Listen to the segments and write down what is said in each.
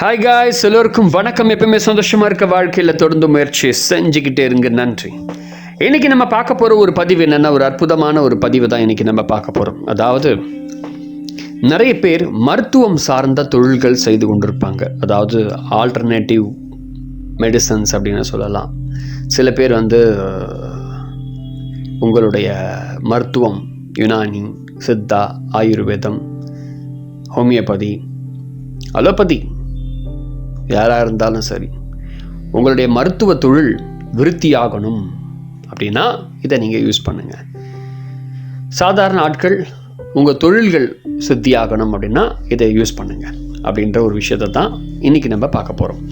Hi guys எல்லோருக்கும் வணக்கம். எப்பவுமே சந்தோஷமாக இருக்க வாழ்க்கையில் தொடர்ந்து முயற்சி செஞ்சுக்கிட்டே இருங்க. நன்றி. இன்னைக்கு நம்ம பார்க்க போகிற ஒரு பதிவு என்னென்னா ஒரு அற்புதமான ஒரு பதிவு தான் இன்னைக்கு நம்ம பார்க்க போகிறோம் அதாவது நிறைய பேர் மருத்துவம் சார்ந்த தொழில்கள் செய்து கொண்டிருப்பாங்க. அதாவது ஆல்டர்னேட்டிவ் மெடிசன்ஸ் அப்படின்னு சொல்லலாம். சில பேர் வந்து உங்களுடைய மருத்துவம் யுனானி சித்தா ஆயுர்வேதம் ஹோமியோபதி அலோபதி யாராக இருந்தாலும் சரி உங்களுடைய மருத்துவ தொழில் விருத்தியாகணும் அப்படின்னா இதை நீங்கள் யூஸ் பண்ணுங்கள் சாதாரண ஆட்கள் உங்கள் தொழில்கள் சித்தியாகணும் அப்படின்னா இதை யூஸ் பண்ணுங்கள் அப்படின்ற ஒரு விஷயத்தை தான் இன்றைக்கி நம்ம பார்க்க போகிறோம்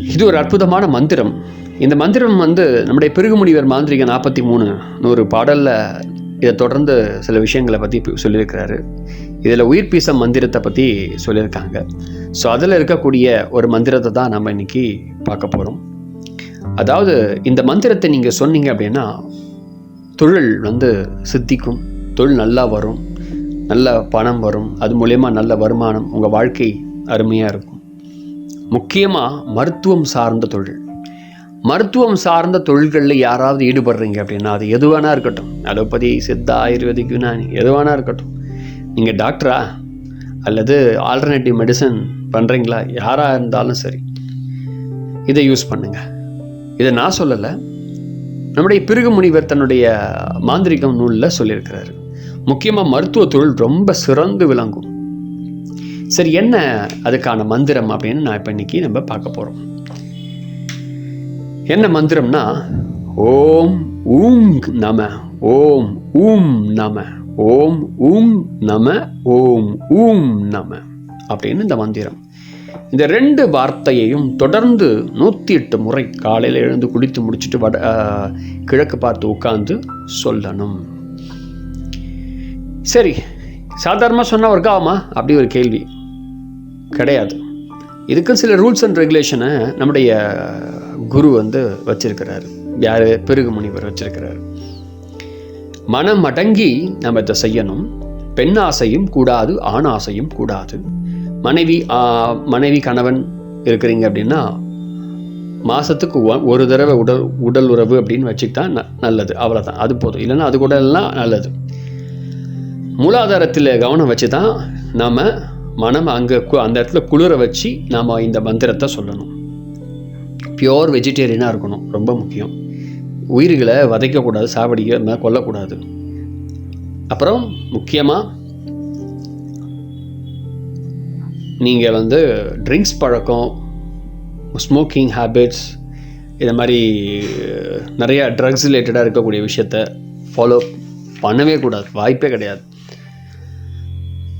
இது ஒரு அற்புதமான மந்திரம். இந்த மந்திரம் வந்து நம்முடைய பெருகுமுனிவர் மாந்திரிக நாற்பத்தி மூணு நூறு பாடலில் இதை தொடர்ந்து சில விஷயங்களை பற்றி சொல்லியிருக்கிறாரு. இதில் உயிர் பீச மந்திரத்தை பற்றி சொல்லியிருக்காங்க. ஸோ அதில் இருக்கக்கூடிய ஒரு மந்திரத்தை தான் நம்ம இன்றைக்கி பார்க்க போகிறோம் அதாவது இந்த மந்திரத்தை நீங்கள் சொன்னீங்க அப்படின்னா தொழில் வந்து சித்திக்கும். தொழில் நல்லா வரும். நல்ல பணம் வரும். அது மூலயமா நல்ல வருமானம் உங்கள் வாழ்க்கை அருமையாக இருக்கும். முக்கியமாக மருத்துவம் சார்ந்த தொழில். மருத்துவம் சார்ந்த தொழில்களில் யாராவது ஈடுபடுறீங்க அப்படின்னா அது எது வேணா இருக்கட்டும். அலோபதி சித்தா ஆயுர்வேதிக் யுனானி எது வேணா இருக்கட்டும். நீங்கள் டாக்டரா? அல்லது ஆல்டர்னேட்டிவ் மெடிசன் பண்ணுறீங்களா யாராக இருந்தாலும் சரி. இதை யூஸ் பண்ணுங்கள் இதை நான் சொல்லலை. நம்முடைய பிறகு முனிவர் தன்னுடைய மாந்திரிகம் நூலில் சொல்லியிருக்கிறாரு. முக்கியமாக மருத்துவ தொழில் ரொம்ப சிறந்து விளங்கும். சரி என்ன அதுக்கான மந்திரம் அப்படின்னு நான் இப்போ இன்னைக்கு நம்ம பார்க்க போகிறோம் என்ன மந்திரம்னா ஓம் ஊம் நம ஓம் ஊம் நம ஓம் ஊம் நம ஓம் ஊம் நம அப்படின்னு இந்த மந்திரம். இந்த ரெண்டு வார்த்தையையும் தொடர்ந்து நூற்றி எட்டு முறை காலையில் எழுந்து குளித்து முடிச்சுட்டு வட கிழக்கு பார்த்து உட்காந்து சொல்லணும். சரி சாதாரணமாக சொன்னால் ஒர்க் ஆகுமா அப்படி ஒரு கேள்வி. கிடையாது. இதுக்கு சில ரூல்ஸ் அண்ட் ரெகுலேஷனை நம்முடைய குரு வந்து வச்சிருக்கிறாரு. யார்? பெருகு முனிவர் வச்சிருக்கிறாரு. மனம் அடங்கி நம்ம இதை செய்யணும். பெண் ஆசையும் கூடாது ஆண் ஆசையும் கூடாது. மனைவி மனைவி கணவன் இருக்கிறீங்க அப்படின்னா மாதத்துக்கு ஒரு தடவை உடல் உடல் உறவு அப்படின்னு வச்சுக்கிட்டா ந நல்லது. அவ்வளோதான் அது போதும். இல்லைன்னா அது கூட எல்லாம் நல்லது. மூலாதாரத்தில் கவனம் வச்சு தான் நாம் மனம் அங்கே அந்த இடத்துல குளிர வச்சு நாம் இந்த மந்திரத்தை சொல்லணும். பியோர் வெஜிடேரியனாக இருக்கணும் ரொம்ப முக்கியம். உயிர்களை வதைக்கக்கூடாது சாவடிக்க கொல்லக்கூடாது. அப்புறம் முக்கியமாக நீங்கள் வந்து ட்ரிங்க்ஸ் பழக்கம் ஸ்மோக்கிங் ஹேபிட்ஸ் இது மாதிரி நிறையா ட்ரக்ஸ் ரிலேட்டடாக இருக்கக்கூடிய விஷயத்த ஃபாலோ பண்ணவே கூடாது வாய்ப்பே கிடையாது.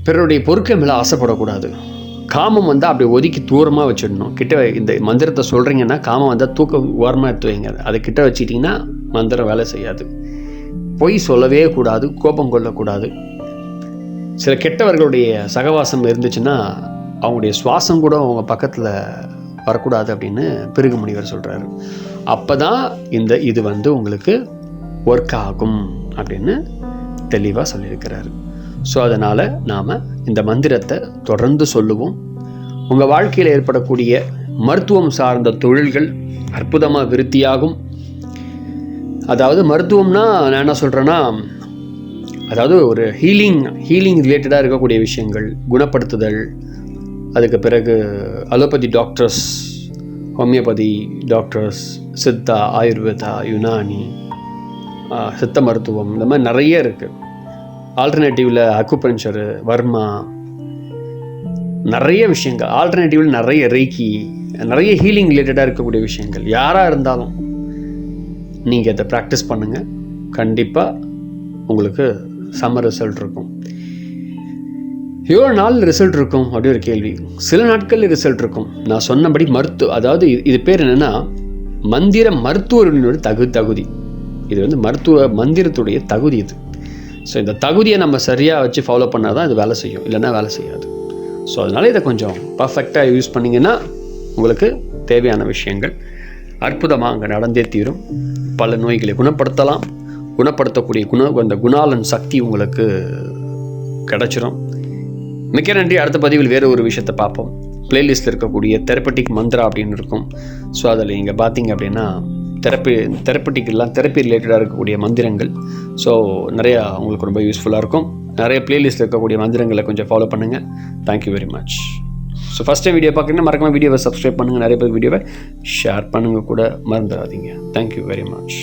பிறருடைய பொருட்கள் மேலே ஆசைப்படக்கூடாது. காமம் வந்து அப்படி ஒதுக்கி தூரமாக வச்சிடணும். கிட்ட இந்த மந்திரத்தை சொல்கிறீங்கன்னா காமம் வந்தால் தூக்க ஓரமாக எடுத்து வைங்க. அதை கிட்ட வச்சுட்டிங்கன்னா மந்திரம் வேலை செய்யாது. பொய் சொல்லவே கூடாது கோபம் கொள்ளக்கூடாது. சில கெட்டவர்களுடைய சகவாசம் இருந்துச்சுன்னா அவங்களுடைய சுவாசம் கூட அவங்க பக்கத்தில் வரக்கூடாது அப்படின்னு பிறகு முனிவர் சொல்கிறாரு அப்போ தான் இந்த இது வந்து உங்களுக்கு ஒர்க் ஆகும் அப்படின்னு தெளிவாக சொல்லியிருக்கிறாரு. ஸோ அதனால் நாம் இந்த மந்திரத்தை தொடர்ந்து சொல்லுவோம். உங்கள் வாழ்க்கையில் ஏற்படக்கூடிய மருத்துவம் சார்ந்த தொழில்கள் அற்புதமாக விருத்தியாகும். அதாவது மருத்துவம்னா நான் என்ன சொல்கிறேன்னா அதாவது ஒரு ஹீலிங் ஹீலிங் ரிலேட்டடாக இருக்கக்கூடிய விஷயங்கள் குணப்படுத்துதல் அதுக்கு பிறகு allopathy doctors homeopathy doctors Siddha Ayurveda Unani சித்த மருத்துவம் இந்த மாதிரி நிறைய இருக்குது ஆல்டர்னேட்டிவில் அக்குபஞ்சர் வர்மா நிறைய விஷயங்கள். ஆல்டர்னேட்டிவில் நிறைய ரேக்கி நிறைய ஹீலிங் ரிலேட்டடாக இருக்கக்கூடிய விஷயங்கள். யாராக இருந்தாலும் நீங்கள் அதை ப்ராக்டிஸ் பண்ணுங்கள் கண்டிப்பாக உங்களுக்கு செம்ம ரிசல்ட் இருக்கும். எவ்வளோ நாள் ரிசல்ட் இருக்கும்? அப்படி ஒரு கேள்வி. சில நாட்களில் ரிசல்ட் இருக்கும். நான் சொன்னபடி மருத்துவ அதாவது இது- இது பேர் என்னென்னா மந்திர மருத்துவர்களுடைய தகு தகுதி இது வந்து மருத்துவ மந்திரத்துடைய தகுதி இது. ஸோ இந்த தகுதியை நம்ம சரியாக வச்சு ஃபாலோ பண்ணால் தான் இது வேலை செய்யும். இல்லைன்னா வேலை செய்யாது. ஸோ அதனால் இதை கொஞ்சம் பர்ஃபெக்டாக யூஸ் பண்ணிங்கன்னா உங்களுக்கு தேவையான விஷயங்கள் அற்புதமாக அங்கே நடந்தே தீரும். பல நோய்களை குணப்படுத்தலாம். குணப்படுத்தக்கூடிய குண அந்த குணாலன் சக்தி உங்களுக்கு கிடச்சிரும். மிக்க நன்றி. அடுத்த பதிவில் வேறு ஒரு விஷயத்தை பார்ப்போம். பிளேலிஸ்ட்டில் இருக்கக்கூடிய தெரப்பட்டிக் மந்த்ரா அப்படின்னு இருக்கும். ஸோ அதில் நீங்கள் பார்த்தீங்க அப்படின்னா தெரப்பி தெரப்பட்டிக்கெல்லாம் தெரப்பி ரிலேட்டடாக இருக்கக்கூடிய மந்திரங்கள். ஸோ நிறையா உங்களுக்கு ரொம்ப யூஸ்ஃபுல்லாக இருக்கும். நிறைய பிளேலிஸ்ட்டில் இருக்கக்கூடிய மந்திரங்களை கொஞ்சம் ஃபாலோ பண்ணுங்கள் thank you very much so first time video பார்க்குறீங்கன்னா மறக்காமல் வீடியோவை சப்ஸ்கிரைப் பண்ணுங்கள் நிறைய பேர் வீடியோவை ஷேர் பண்ணுங்கள் கூட. மறந்துடாதீங்க. Thank you very much